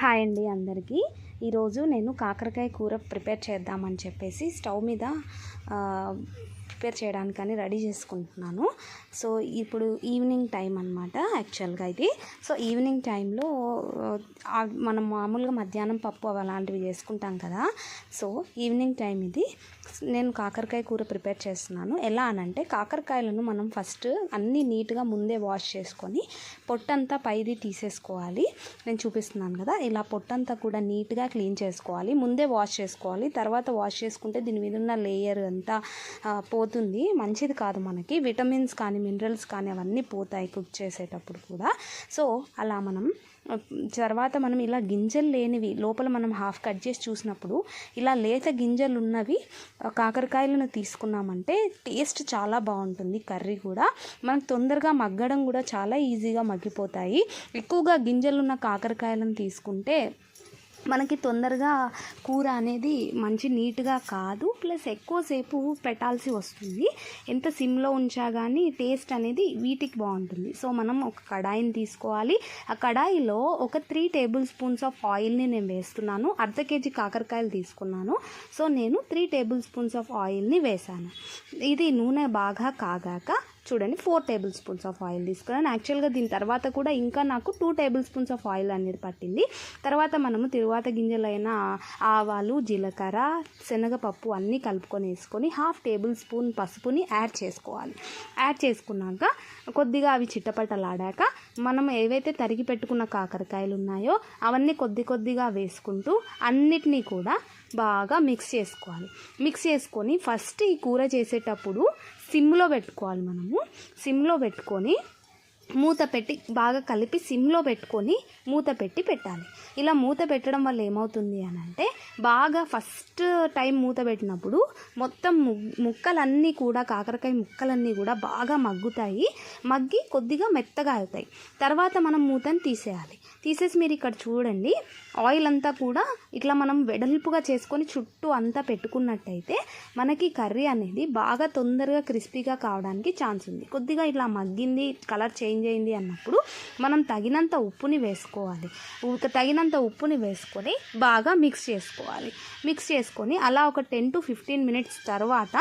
Hi అండి అందరికీ. ఈరోజు నేను కాకరకాయ కూర ప్రిపేర్ చేద్దామని చెప్పేసి స్టవ్ మీద ప్రిపేర్ చేయడానికని రెడీ చేసుకుంటున్నాను. సో ఇప్పుడు ఈవినింగ్ టైం అనమాట యాక్చువల్గా ఇది. సో ఈవినింగ్ టైంలో మనం మామూలుగా మధ్యాహ్నం పప్పు అలాంటివి చేసుకుంటాం కదా. సో ఈవినింగ్ టైం ఇది. నేను కాకరకాయ కూర ప్రిపేర్ చేస్తున్నాను. ఎలా అనంటే కాకరకాయలను మనం ఫస్ట్ అన్నీ నీట్గా ముందే వాష్ చేసుకొని పొట్టంతా పైది తీసేసుకోవాలి. నేను చూపిస్తున్నాను కదా ఇలా పొట్టంతా కూడా నీట్గా క్లీన్ చేసుకోవాలి. ముందే వాష్ చేసుకోవాలి. తర్వాత వాష్ చేసుకుంటే దీని మీద ఉన్న లేయర్ అంతా పోతుంది. మంచిది కాదు మనకి. విటమిన్స్ కానీ మినరల్స్ కానీ అవన్నీ పోతాయి కుక్ చేసేటప్పుడు కూడా. సో అలా మనం తర్వాత మనం ఇలా గింజలు లేనివి లోపల మనం హాఫ్ కట్ చేసి చూసినప్పుడు ఇలా లేత గింజలు ఉన్నవి కాకరకాయలను తీసుకున్నామంటే టేస్ట్ చాలా బాగుంటుంది. కర్రీ కూడా. మనకు తొందరగా మగ్గడం కూడా చాలా ఈజీగా మగ్గిపోతాయి. ఎక్కువగా గింజలు ఉన్న కాకరకాయలను తీసుకుంటే మనకి తొందరగా కూర అనేది మంచి నీట్గా కాదు. ప్లస్ ఎక్కువసేపు పెట్టాల్సి వస్తుంది. ఎంత సిమ్లో ఉంచా కానీ టేస్ట్ అనేది వీటికి బాగుంటుంది. సో మనం ఒక కడాయిని తీసుకోవాలి. ఆ కడాయిలో ఒక త్రీ టేబుల్ స్పూన్స్ ఆఫ్ ఆయిల్ని నేను వేస్తున్నాను. అర్ధ కేజీ కాకరకాయలు తీసుకున్నాను. సో నేను త్రీ టేబుల్ స్పూన్స్ ఆఫ్ ఆయిల్ని వేసాను ఇది నూనె బాగా కాగాక చూడండి four tablespoons of oil తీసుకున్నాను యాక్చువల్గా దీని తర్వాత కూడా ఇంకా నాకు two tablespoons of oil అనేది పట్టింది. తర్వాత మనము తిరువాత గింజలైన ఆవాలు జీలకర్ర శనగపప్పు అన్నీ కలుపుకొని వేసుకొని హాఫ్ టేబుల్ స్పూన్ పసుపుని యాడ్ చేసుకోవాలి. యాడ్ చేసుకున్నాక కొద్దిగా అవి చిట్టపట్టలాడాక మనం ఏవైతే తరిగి పెట్టుకున్న కాకరకాయలు ఉన్నాయో అవన్నీ కొద్ది కొద్దిగా వేసుకుంటూ అన్నిటినీ కూడా బాగా మిక్స్ చేసుకోవాలి. మిక్స్ చేసుకొని ఫస్ట్ ఈ కూర చేసేటప్పుడు సిమ్లో పెట్టుకోవాలి మనము. సిమ్లో పెట్టుకొని మూత పెట్టి బాగా కలిపి సిమ్లో పెట్టుకొని మూత పెట్టి పెట్టాలి. ఇలా మూత పెట్టడం వల్ల ఏమవుతుంది అని అంటే బాగా ఫస్ట్ టైం మూత పెట్టినప్పుడు మొత్తం ముక్కలన్నీ కూడా కాకరకాయ ముక్కలన్నీ కూడా బాగా మగ్గుతాయి. మగ్గి కొద్దిగా మెత్తగా అవుతాయి. తర్వాత మనం మూతని తీసేయాలి. తీసేసి మీరు ఇక్కడ చూడండి. ఆయిల్ అంతా కూడా ఇట్లా మనం వెడల్పుగా చేసుకొని చుట్టూ అంతా పెట్టుకున్నట్టయితే మనకి కర్రీ అనేది బాగా తొందరగా క్రిస్పీగా కావడానికి ఛాన్స్ ఉంది. కొద్దిగా ఇట్లా మగ్గింది కలర్ చేంజ్ అయింది అన్నప్పుడు మనం తగినంత ఉప్పుని వేసుకోవాలి. తగినంత ఉప్పుని వేసుకొని బాగా మిక్స్ చేసుకోవాలి. మిక్స్ చేసుకొని అలా ఒక టెన్ టు ఫిఫ్టీన్ మినిట్స్ తర్వాత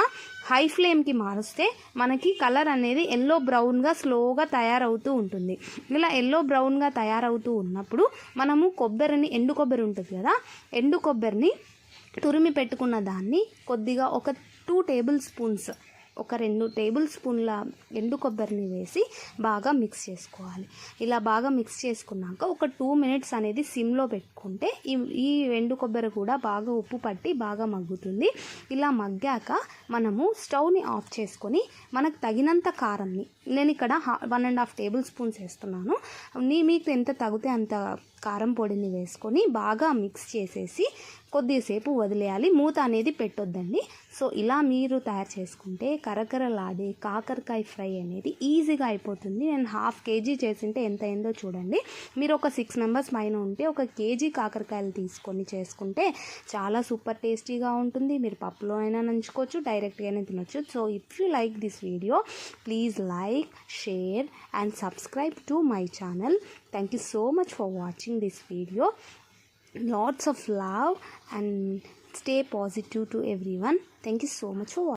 హై ఫ్లేమ్కి మారుస్తే మనకి కలర్ అనేది ఎల్లో బ్రౌన్గా స్లోగా తయారవుతూ ఉంటుంది. ఇలా ఎల్లో బ్రౌన్గా తయారవుతూ ఉన్నప్పుడు మనము కొబ్బరిని ఎండు కొబ్బరి ఉంటుంది కదా ఎండు కొబ్బరిని తురిమి పెట్టుకున్న దాన్ని కొద్దిగా ఒక టూ టేబుల్ స్పూన్స్ ఒక రెండు టేబుల్ స్పూన్ల ఎండు కొబ్బరిని వేసి బాగా మిక్స్ చేసుకోవాలి. ఇలా బాగా మిక్స్ చేసుకున్నాక ఒక టూ మినిట్స్ అనేది సిమ్లో పెట్టుకుంటే ఈ ఈ ఎండు కొబ్బరి కూడా బాగా ఉప్పు పట్టి బాగా మగ్గుతుంది. ఇలా మగ్గాక మనము స్టవ్ని ఆఫ్ చేసుకొని మనకు తగినంత కారంని నేను ఇక్కడ one and half tablespoons వేస్తున్నాను. నీ మీకు ఎంత తగితే అంత కారం పొడిని వేసుకొని బాగా మిక్స్ చేసేసి కొద్దిసేపు వదిలేయాలి. మూత అనేది పెట్టొద్దండి. సో ఇలా మీరు తయారు చేసుకుంటే కరకరలాడే కాకరకాయ ఫ్రై అనేది ఈజీగా అయిపోతుంది. నేను హాఫ్ కేజీ చేసింటే ఎంత అయిందో చూడండి. మీరు ఒక సిక్స్ మెంబర్స్ పైన ఉంటే ఒక కేజీ కాకరకాయలు తీసుకొని చేసుకుంటే చాలా సూపర్ టేస్టీగా ఉంటుంది. మీరు పప్పులో అయినా నంచుకోవచ్చు డైరెక్ట్గానే తినొచ్చు. So if you like this video please like share and subscribe to my channel. Thank you so much for watching. This video. Lots of love and stay positive to everyone. Thank you so much for watching